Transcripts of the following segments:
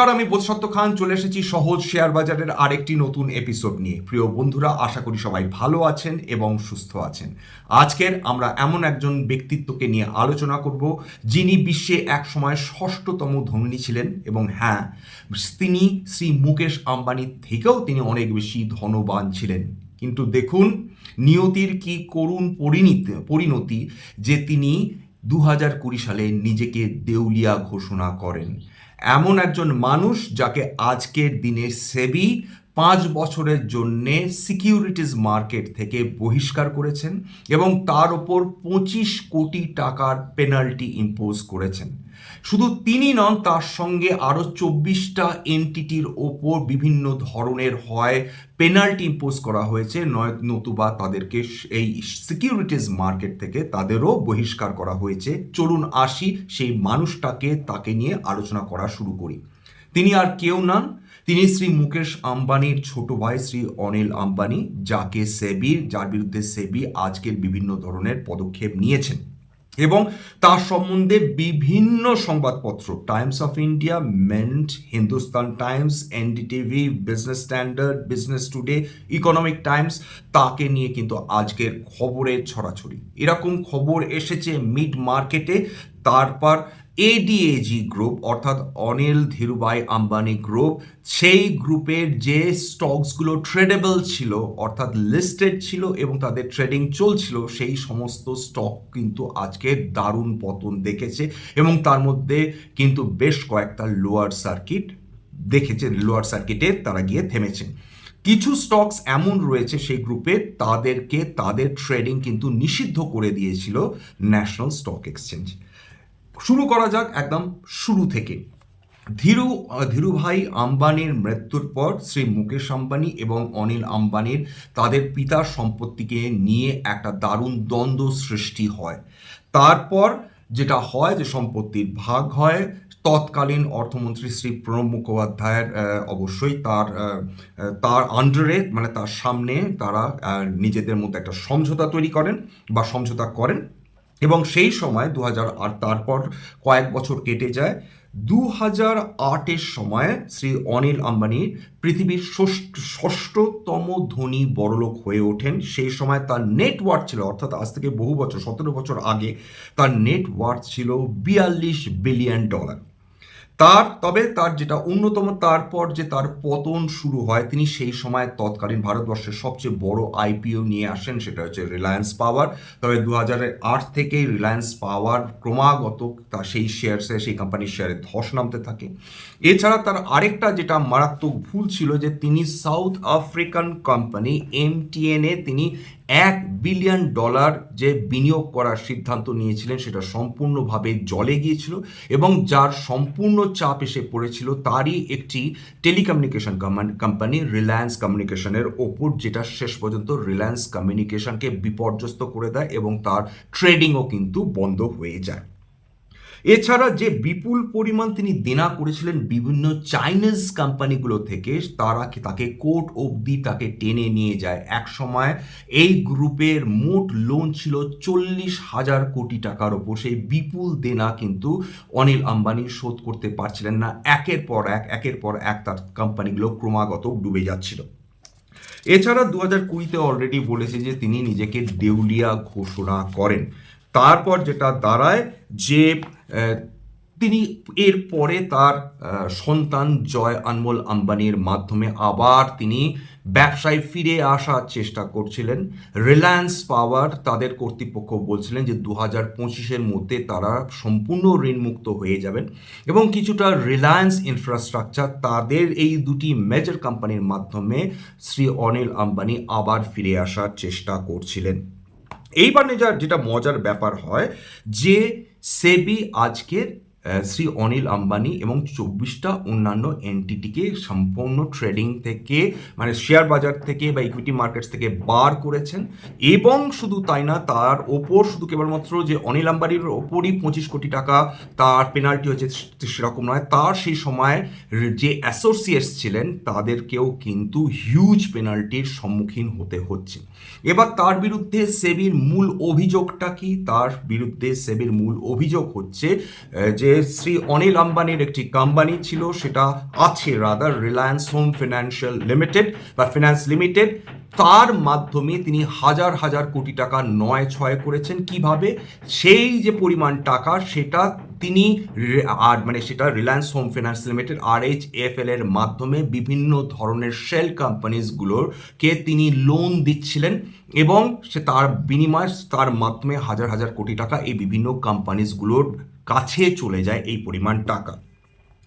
নমস্কার, আমি বোধসত্ত্ব খান, চলে এসেছি সহজ শেয়ার বাজারের আরেকটি নতুন এপিসোড নিয়ে। প্রিয় বন্ধুরা, আশা করি সবাই ভালো আছেন এবং সুস্থ আছেন। আজকের আমরা এমন একজন ব্যক্তিত্বকে নিয়ে আলোচনা করব, যিনি বিশ্বে এক সময় ষষ্ঠতম ধনী ছিলেন এবং হ্যাঁ তিনি শ্রী মুকেশ আম্বানির থেকেও তিনি অনেক বেশি ধনবান ছিলেন। কিন্তু দেখুন, নিয়তির কি করুণ পরিণতি পরিণতি যে তিনি দু হাজার কুড়ি সালে নিজেকে দেউলিয়া ঘোষণা করেন। এমন একজন মানুষ যাকে আজকের দিনে সেবি পাঁচ বছরের জন্যে সিকিউরিটিজ মার্কেট থেকে বহিষ্কার করেছেন এবং তার ওপর পঁচিশ কোটি টাকার পেনাল্টি ইম্পোজ করেছেন। শুধু তিনি নন, তার সঙ্গে আরও চব্বিশটা এনটিটির ওপর বিভিন্ন ধরনের হয় পেনাল্টি ইম্পোজ করা হয়েছে। নয়, নতুবা তাদেরকে এই সিকিউরিটিজ মার্কেট থেকে তাদেরও বহিষ্কার করা হয়েছে। চলুন আসি সেই মানুষটাকে, তাকে নিয়ে আলোচনা করা শুরু করি। তিনি আর কেউ নন তিনি শ্রী মুকেশ আম্বানির ছোট ভাই শ্রী অনিল আম্বানি, যাকে সেবির যার বিরুদ্ধে সেবি আজকের বিভিন্ন ধরনের পদক্ষেপ নিয়েছেন এবং তার সম্বন্ধে বিভিন্ন সংবাদপত্র, Times of India, Mint, Hindustan Times, NDTV, Business Standard, Business Today, Economic Times, তাকে নিয়ে কিন্তু আজকের খবরের ছড়াছড়ি। এরকম খবর এসেছে মিড মার্কেটে, তারপর এডিএজি গ্রুপ অর্থাৎ অনিল ধীরুভাই আম্বানি গ্রুপ সেই গ্রুপের যে স্টকসগুলো ট্রেডেবল ছিল, অর্থাৎ লিস্টেড ছিল এবং তাদের ট্রেডিং চলছিল, সেই সমস্ত স্টক কিন্তু আজকে দারুণ পতন দেখেছে এবং তার মধ্যে কিন্তু বেশ কয়েকটা লোয়ার সার্কিট দেখেছে লোয়ার সার্কিটে তারা গিয়ে থেমেছে। কিছু স্টকস এমন রয়েছে সেই গ্রুপে তাদেরকে তাদের ট্রেডিং কিন্তু নিষিদ্ধ করে দিয়েছিল ন্যাশনাল স্টক এক্সচেঞ্জ শুরু করা যাক একদম শুরু থেকে। ধীরু ধীরুভাই আম্বানির মৃত্যুর পর শ্রী মুকেশ আম্বানি এবং অনিল আম্বানির তাদের পিতার সম্পত্তিকে নিয়ে একটা দারুণ দ্বন্দ্ব সৃষ্টি হয়। তারপর যেটা হয় যে সম্পত্তির ভাগ হয়, তৎকালীন অর্থমন্ত্রী শ্রী প্রণব মুখোপাধ্যায়ের অবশ্যই তার তার আন্ডারে মানে তার সামনে তারা নিজেদের মধ্যে একটা সমঝোতা তৈরি করেন বা সমঝোতা করেন। এবং সেই সময় দু হাজার আর তারপর কয়েক বছর কেটে যায় দু হাজার আটের সময় শ্রী অনিল আম্বানি পৃথিবীর ষষ্ঠতম ধনী বড়লোক হয়ে ওঠেন। সেই সময় তার নেটওয়ার্থ ছিল, অর্থাৎ আজ থেকে বহু বছর, সতেরো বছর আগে, তার নেটওয়ার্থ ছিল বিয়াল্লিশ বিলিয়ন ডলার তার, তবে তার যেটা অন্যতম, তারপর যে তার পতন শুরু হয়, তিনি সেই সময় তৎকালীন ভারতবর্ষের সবচেয়ে বড় আইপিও নিয়ে আসেন, সেটা হচ্ছে রিলায়েন্স পাওয়ার তবে দু আট থেকেই রিলায়েন্স পাওয়ার ক্রমাগত তার সেই শেয়ারসে সেই কোম্পানির শেয়ারে ধস নামতে থাকে। এছাড়া তার আরেকটা যেটা মারাত্মক ভুল ছিল, যে তিনি সাউথ আফ্রিকান কোম্পানি এমটিএনএ তিনি এক বিলিয়ন ডলার যে বিনিয়োগ করার সিদ্ধান্ত নিয়েছিলেন, সেটা সম্পূর্ণভাবে জলে গিয়েছিল এবং যার সম্পূর্ণ চাপ এসে পড়েছিল তারই একটি টেলিকমিউনিকেশন কোম্পানি রিলায়েন্স কমিউনিকেশনের ওপর, যেটা শেষ পর্যন্ত রিলায়েন্স কমিউনিকেশনকে বিপর্যস্ত করে দেয় এবং তার ট্রেডিংও কিন্তু বন্ধ হয়ে যায়। এছাড়া যে বিপুল পরিমাণ তিনি দেনা করেছিলেন বিভিন্ন চাইনিজ কোম্পানিগুলো থেকে, তারা তাকে কোর্ট অবধি তাকে টেনে নিয়ে যায়? এক সময় এই গ্রুপের মোট লোন ছিল চল্লিশ হাজার কোটি টাকার ওপর। সেই বিপুল দেনা কিন্তু অনিল আম্বানি শোধ করতে পারছিলেন না। একের পর এক, একের পর এক তার কোম্পানিগুলো ক্রমাগত ডুবে যাচ্ছিল। এছাড়া দু হাজার কুড়িতে অলরেডি বলেছে যে তিনি নিজেকে দেউলিয়া ঘোষণা করেন। তারপর যেটা দাঁড়ায় যে তিনি এর পরে তার সন্তান জয় আনমোল আম্বানির মাধ্যমে আবার তিনি ব্যবসায় ফিরে আসার চেষ্টা করছিলেন। রিলায়েন্স পাওয়ার তাদের কর্তৃপক্ষ বলছিলেন যে দু হাজার পঁচিশের মধ্যে তারা সম্পূর্ণ ঋণমুক্ত হয়ে যাবেন এবং কিছুটা রিলায়েন্স ইনফ্রাস্ট্রাকচার তাদের এই দুটি মেজর কোম্পানির মাধ্যমে শ্রী অনিল আম্বানি আবার ফিরে আসার চেষ্টা করছিলেন। এইবার যার যেটা মজার ব্যাপার হয় যে সেবি আজকের শ্রী অনিল আম্বানি এবং চব্বিশটা অন্যান্য এনটিটিকে সম্পূর্ণ ট্রেডিং থেকে মানে শেয়ার বাজার থেকে বা ইকুইটি মার্কেটস থেকে বার করেছেন। এবং শুধু তাই না, তার ওপর শুধু কেবলমাত্র যে অনিল আম্বানির ওপরই পঁচিশ কোটি টাকা, তার পেনাল্টি হয়েছে সেরকম নয়, তার সেই সময় যে অ্যাসোসিয়েটস ছিলেন, তাদেরকেও কিন্তু হিউজ পেনাল্টির সম্মুখীন হতে হচ্ছে। এবার তার বিরুদ্ধে সেবির মূল অভিযোগটা কি? তার বিরুদ্ধে সেবির মূল অভিযোগ হচ্ছে যে যে শ্রী অনিল আম্বানির একটি কোম্পানি ছিল, সেটা আছে rather Reliance Home Financial Limited বা ফিনান্স লিমিটেড তার মাধ্যমে তিনি হাজার হাজার কোটি টাকা নয় ছয় করেছেন। কীভাবে? সেই যে পরিমাণ টাকা, সেটা তিনি আর মানে সেটা Reliance Home Finance Limited R H F L এর মাধ্যমে বিভিন্ন ধরনের শেল কোম্পানিজগুলোরকে তিনি লোন দিচ্ছিলেন এবং সে তার বিনিময়ে তার মাধ্যমে হাজার হাজার কোটি টাকা এই বিভিন্ন কোম্পানিজগুলোর কাছে চলে যায় এই পরিমাণ টাকা।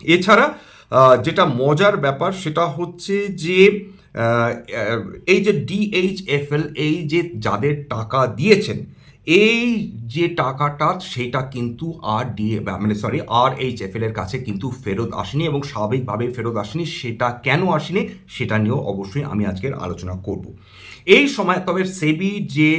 এছাড়া যেটা মজার ব্যাপার সেটা হচ্ছে যে এই যে ডিএইচএফএল এই যে যাদের টাকা দিয়েছেন, এই যে টাকাটা সেটা কিন্তু আর ডি মানে সরি আর এইচ এফ এর কাছে কিন্তু ফেরত আসেনি এবং স্বাভাবিকভাবে ফেরত আসেনি, সেটা কেন আসেনি সেটা নিয়েও অবশ্যই আমি আজকের আলোচনা করব। এই সময়, তবে সেবি যে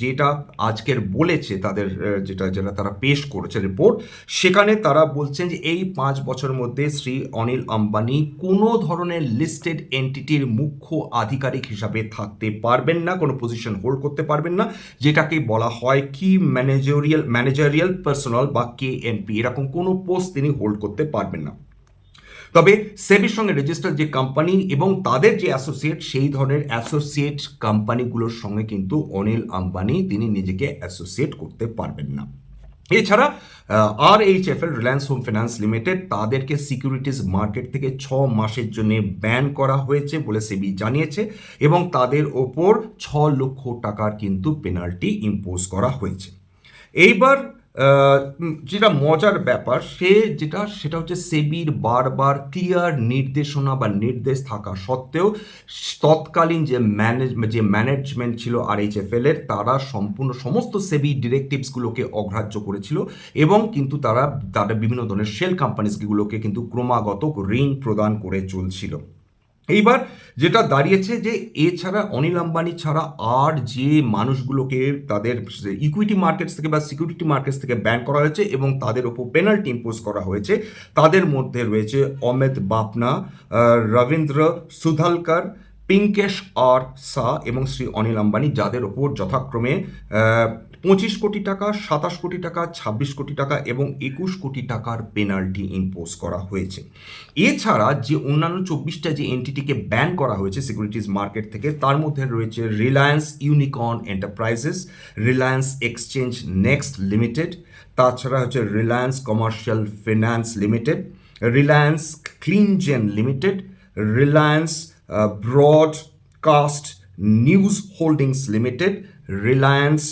যেটা আজকের বলেছে, তাদের যেটা যেটা তারা পেশ করেছে রিপোর্ট সেখানে তারা বলছেন যে এই পাঁচ বছরের মধ্যে শ্রী অনিল আম্বানি কোনো ধরনের লিস্টেড এন্টিটির মুখ্য আধিকারিক হিসাবে থাকতে পারবেন না, কোনো পজিশন হোল্ড করতে পারবেন না, যেটাকে বলা হয় কি ম্যানেজারিয়াল ম্যানেজারিয়াল পার্সোনাল বা কে এমপি এরকম কোনো পোস্ট তিনি হোল্ড করতে পারবেন না। তবে সেবির সঙ্গে রেজিস্টার যে কোম্পানি এবং তাদের যে অ্যাসোসিয়েট সেই ধরনের অ্যাসোসিয়েট কোম্পানিগুলোর সঙ্গে কিন্তু অনিল আম্বানি তিনি নিজেকে অ্যাসোসিয়েট করতে পারবেন না। এছাড়া R H F L Reliance Home Finance Limited তাদেরকে সিকিউরিটিজ মার্কেট থেকে ছ মাসের জন্য ব্যান করা হয়েছে বলে সেবি জানিয়েছে এবং তাদের ওপর ছ লক্ষ টাকার কিন্তু পেনাল্টি ইম্পোজ করা হয়েছে। এইবার যেটা মজার ব্যাপার, সে যেটা, সেটা হচ্ছে সেবির বারবার ক্লিয়ার নির্দেশনা বা নির্দেশ থাকা সত্ত্বেও তৎকালীন যে ম্যানেজ যে ম্যানেজমেন্ট ছিল আর এইচ এফ এর, তারা সম্পূর্ণ সমস্ত সেবি ডিরেক্টিভসগুলোকে অগ্রাহ্য করেছিল এবং কিন্তু তারা, তাদের বিভিন্ন ধরনের শেল কোম্পানিজগুলোকে কিন্তু ক্রমাগত ঋণ প্রদান করে চলছিল। এইবার যেটা দাঁড়িয়েছে যে এছাড়া অনিল আম্বানি ছাড়া আর যে মানুষগুলোকে তাদের ইকুইটি মার্কেটস থেকে বা সিকিউরিটি মার্কেটস থেকে ব্যান করা হয়েছে এবং তাদের ওপর পেনাল্টি ইম্পোজ করা হয়েছে, তাদের মধ্যে রয়েছে অমিত বাপনা রবীন্দ্র সুধালকার, পিঙ্কেশ আর সা এবং শ্রী অনিল আম্বানি, যাদের ওপর যথাক্রমে পঁচিশ কোটি টাকা, সাতাশ কোটি টাকা, ছাব্বিশ কোটি টাকা এবং একুশ কোটি টাকার পেনাল্টি ইম্পোজ করা হয়েছে। এছাড়া যে অন্যান্য চব্বিশটা যে এনটিটিকে ব্যান করা হয়েছে সিকিউরিটিজ মার্কেট থেকে, তার মধ্যে রয়েছে Reliance Unicorn Enterprises Reliance Exchange Next Limited তাছাড়া হচ্ছে Reliance Commercial Finance Limited Reliance Cleangen Limited Reliance Broadcast News Holdings Limited Reliance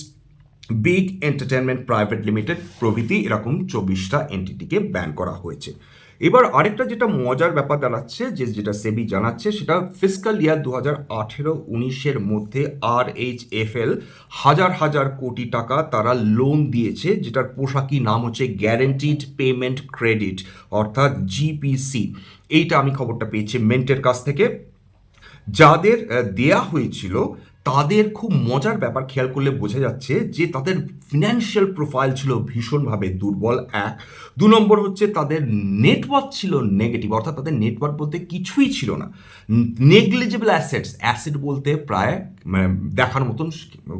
Big Entertainment Private Limited প্রভৃতি এরকম চব্বিশটা এন্টিটিকে ব্যান করা হয়েছে। এবার আরেকটা যেটা মজার ব্যাপার দাঁড়াচ্ছে, যে যেটা সেবি জানাচ্ছে, সেটা ফিসকাল ইয়ার দু হাজার আঠেরো উনিশের মধ্যে আর এইচ এফ এল হাজার হাজার কোটি টাকা তারা লোন দিয়েছে, যেটার পোশাকি নাম হচ্ছে গ্যারেন্টিড পেমেন্ট ক্রেডিট অর্থাৎ জিপিসি এইটা আমি খবরটা পেয়েছি মেন্টের কাছ থেকে। যাদের দেয়া হয়েছিল তাদের খুব মজার ব্যাপার খেয়াল করলে বোঝা যাচ্ছে যে তাদের ফিনান্সিয়াল প্রোফাইল ছিল ভীষণভাবে দুর্বল, এক। দু নম্বর হচ্ছে তাদের নেটওয়ার্ক ছিল নেগেটিভ অর্থাৎ তাদের নেটওয়ার্ক বলতে কিছুই ছিল না। নেগলিজেবল অ্যাসেটস অ্যাসেট বলতে প্রায় মানে দেখার মতন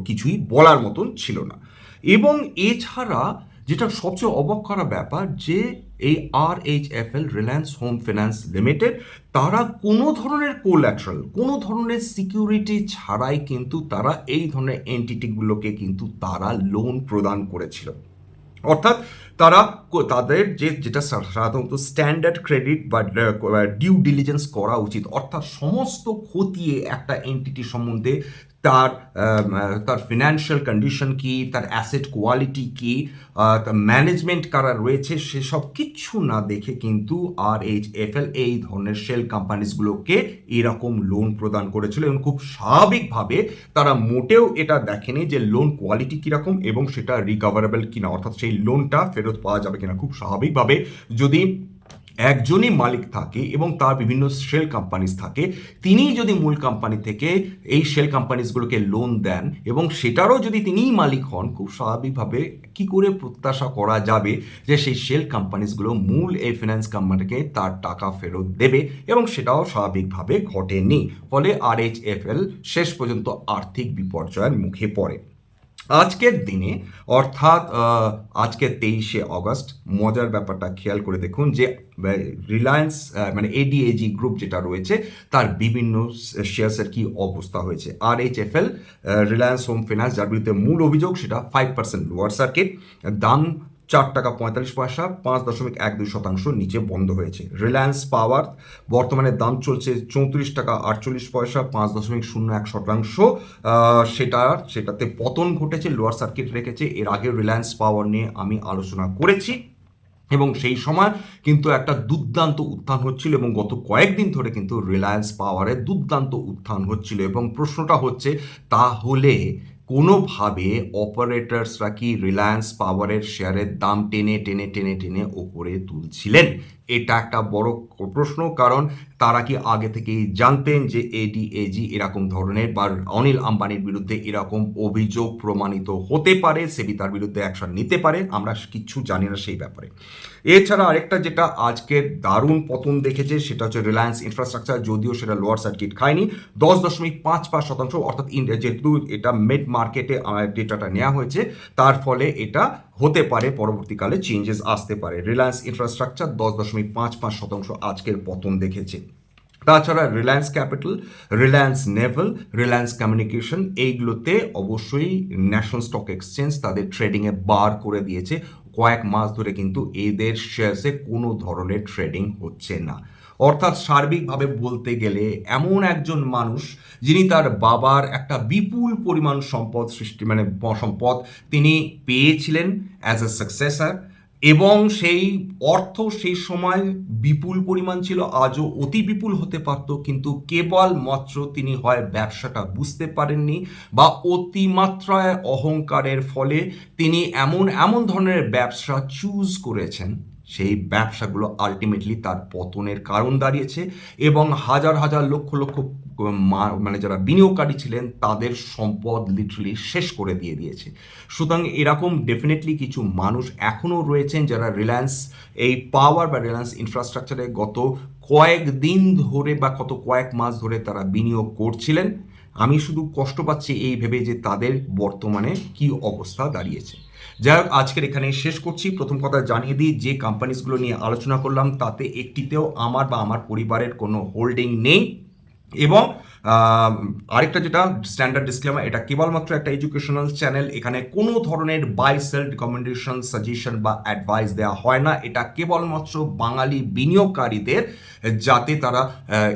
কিছুই বলার মতন ছিল না। এবং এছাড়া যেটা সবচেয়ে অবাক করা ব্যাপার যে এই R H F L Reliance Home Finance Limited তারা কোনো ধরনের কোল্যাট্রাল কোনো ধরনের সিকিউরিটি ছাড়াই কিন্তু তারা এই ধরনের এন্টিটিগুলোকে কিন্তু তারা লোন প্রদান করেছিল। অর্থাৎ তারা তাদের যে যেটা সাধারণত স্ট্যান্ডার্ড ক্রেডিট বা ডিউ ডিলিজেন্স করা উচিত। অর্থাৎ সমস্ত খতিয়ে একটা এন্টিটি সম্বন্ধে তার তার ফিনান্সিয়াল কন্ডিশন কি, তার অ্যাসেট কোয়ালিটি কি তার ম্যানেজমেন্ট কারা রয়েছে, সেসব কিচ্ছু না দেখে কিন্তু আর এইচ এফ এল এই ধরনের শেল কোম্পানিজগুলোকে এরকম লোন প্রদান করেছিল এবং খুব স্বাভাবিকভাবে তারা মোটেও এটা দেখেনি যে লোন কোয়ালিটি কীরকম এবং সেটা রিকভারেবল কিনা। অর্থাৎ সেই লোনটা ফেরত পাওয়া যাবে কিনা খুব স্বাভাবিকভাবে যদি একজনই মালিক থাকে এবং তার বিভিন্ন শেল কোম্পানিজ থাকে তিনি যদি মূল কোম্পানি থেকে এই শেল কোম্পানিজগুলোকে লোন দেন এবং সেটারও যদি তিনিই মালিক হন, খুব স্বাভাবিকভাবে কি করে প্রত্যাশা করা যাবে যে সেই শেল কোম্পানিজগুলো মূল এই ফিনান্স কোম্পানিকে তার টাকা ফেরত দেবে এবং সেটাও স্বাভাবিকভাবে ঘটেনি। ফলে আর শেষ পর্যন্ত আর্থিক বিপর্যয়ের মুখে পড়ে। আজকের দিনে, অর্থাৎ আজকে তেইশে অগস্ট, মজার ব্যাপারটা খেয়াল করে দেখুন যে রিলায়েন্স মানে এডিএজি গ্রুপ যেটা রয়েছে, তার বিভিন্ন শেয়ার্সের কি অবস্থা হয়েছে। R H F L Reliance Home Finance যার বিরুদ্ধে মূল অভিযোগ, সেটা ফাইভ পার্সেন্ট লোয়ার সার্কিট দাম চার টাকা পঁয়তাল্লিশ পয়সা, পাঁচ দশমিক এক দুই শতাংশ নিচে বন্ধ হয়েছে। রিলায়েন্স পাওয়ার বর্তমানে দাম চলছে চৌত্রিশ টাকা আটচল্লিশ পয়সা, পাঁচ দশমিক শূন্য এক শতাংশ। সেটা, সেটাতে পতন ঘটেছে লোয়ার সার্কিট রেখেছে। এর আগে রিলায়েন্স পাওয়ার নিয়ে আমি আলোচনা করেছি। এবং সেই সময় কিন্তু একটা দুর্দান্ত উত্থান হচ্ছিল এবং গত কয়েকদিন ধরে কিন্তু রিলায়েন্স পাওয়ারের দুর্দান্ত উত্থান হচ্ছিল। এবং প্রশ্নটা হচ্ছে, তাহলে কোনোভাবে অপারেটার্সরা কি রিলায়েন্স পাওয়ারের শেয়ারের দাম টেনে টেনে টেনে টেনে ওপরে তুলছিলেন? এটা একটা বড় প্রশ্ন, কারণ তারা কি আগে থেকেই জানতেন যে এডিএজি এরকম ধরনের বা অনিল আম্বানির বিরুদ্ধে এরকম অভিযোগ প্রমাণিত হতে পারে, সেবি তার বিরুদ্ধে অ্যাকশন নিতে পারে? আমরা কিচ্ছু জানি না সেই ব্যাপারে। এছাড়া আরেকটা যেটা আজকে দারুণ পতন দেখেছে, সেটা হচ্ছে রিলায়েন্স ইনফ্রাস্ট্রাকচার যদিও সেটা লোয়ার সার্কিট খায়নি। দশ দশমিক পাঁচ পাঁচ শতাংশ, অর্থাৎ যেহেতু এটা মেড মার্কেটে ডেটাটা নেওয়া হয়েছে, তার ফলে এটা হতে পারে, পরবর্তীকালে চেঞ্জেস আসতে পারে। রিলায়েন্স ইনফ্রাস্ট্রাকচার দশ দশমিক পাঁচ পাঁচ শতাংশ আজকের পতন দেখেছে। তাছাড়া Reliance Capital Reliance Naval Reliance Communication এইগুলোতে অবশ্যই ন্যাশনাল স্টক এক্সচেঞ্জ তাদের ট্রেডিংয়ে বার করে দিয়েছে। কয়েক মাস ধরে কিন্তু এদের শেয়ার্সে কোনো ধরনের ট্রেডিং হচ্ছে না। অর্থাৎ সার্বিকভাবে বলতে গেলে এমন একজন মানুষ যিনি তার বাবার একটা বিপুল পরিমাণ সম্পদ সৃষ্টি মানে সম্পদ তিনি পেয়েছিলেন অ্যাজ এ সাকসেসার এবং সেই অর্থ সেই সময় বিপুল পরিমাণ ছিল, আজও অতি বিপুল হতে পারত, কিন্তু কেবল মাত্র তিনি হয় ব্যবসাটা বুঝতে পারেননি বা অতিমাত্রায় অহংকারের ফলে তিনি এমন এমন ধরনের ব্যবসা চুজ করেছেন। সেই ব্যবসাগুলো আলটিমেটলি তার পতনের কারণ দাঁড়িয়েছে এবং হাজার হাজার লক্ষ লক্ষ মানে যারা বিনিয়োগকারী ছিলেন তাদের সম্পদ লিটারালি শেষ করে দিয়ে দিয়েছে। সুতরাং এরকম ডেফিনেটলি কিছু মানুষ এখনও রয়েছেন যারা রিলায়েন্স, এই পাওয়ার বা রিলায়েন্স ইনফ্রাস্ট্রাকচারে গত কয়েক দিন ধরে বা কত কয়েক মাস ধরে তারা বিনিয়োগ করছিলেন। আমি শুধু কষ্ট পাচ্ছি এই ভেবে যে তাদের বর্তমানে কি অবস্থা দাঁড়িয়েছে। যাই হোক, আজকের এখানে শেষ করছি। প্রথম কথা জানিয়ে দিই, যে কোম্পানিজগুলো নিয়ে আলোচনা করলাম, তাতে একটিতেও আমার বা আমার পরিবারের কোনো হোল্ডিং নেই। এবং আরেকটা যেটা স্ট্যান্ডার্ড ডিসক্লেমার এটা কেবলমাত্র একটা এডুকেশনাল চ্যানেল এখানে কোনো ধরনের বাই সেল রিকমেন্ডেশন সাজেশন বা অ্যাডভাইস দেওয়া হয় না। এটা কেবলমাত্র বাঙালি বিনিয়োগকারীদের, যাতে তারা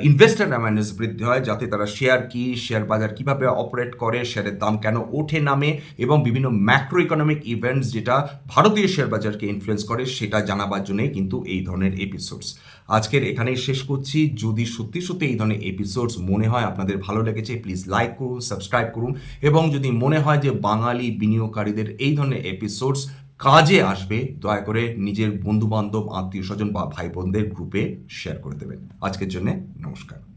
ইনভেস্টার অ্যাওয়ারনেস বৃদ্ধি হয়, যাতে তারা শেয়ার কি শেয়ার বাজার কীভাবে অপারেট করে শেয়ারের দাম কেন ওঠে, নামে এবং বিভিন্ন ম্যাক্রো ইকোনমিক ইভেন্টস যেটা ভারতীয় শেয়ার বাজারকে ইনফ্লুয়েন্স করে, সেটা জানাবার জন্যই কিন্তু এই ধরনের এপিসোডস আজকের এখানেই শেষ করছি। যদি সত্যি সত্যি এই ধরনের এপিসোডস মনে হয় আপনাদের ভালো লেগেছে প্লিজ লাইক করুন সাবস্ক্রাইব করুন। এবং যদি মনে হয় যে বাঙালি বিনিয়োগকারীদের এই ধরনের এপিসোডস কাজে আসবে, দয়া করে নিজের বন্ধুবান্ধব, আত্মীয় স্বজন বা ভাই বোনদের গ্রুপে শেয়ার করে দেবেন। আজকের জন্য নমস্কার।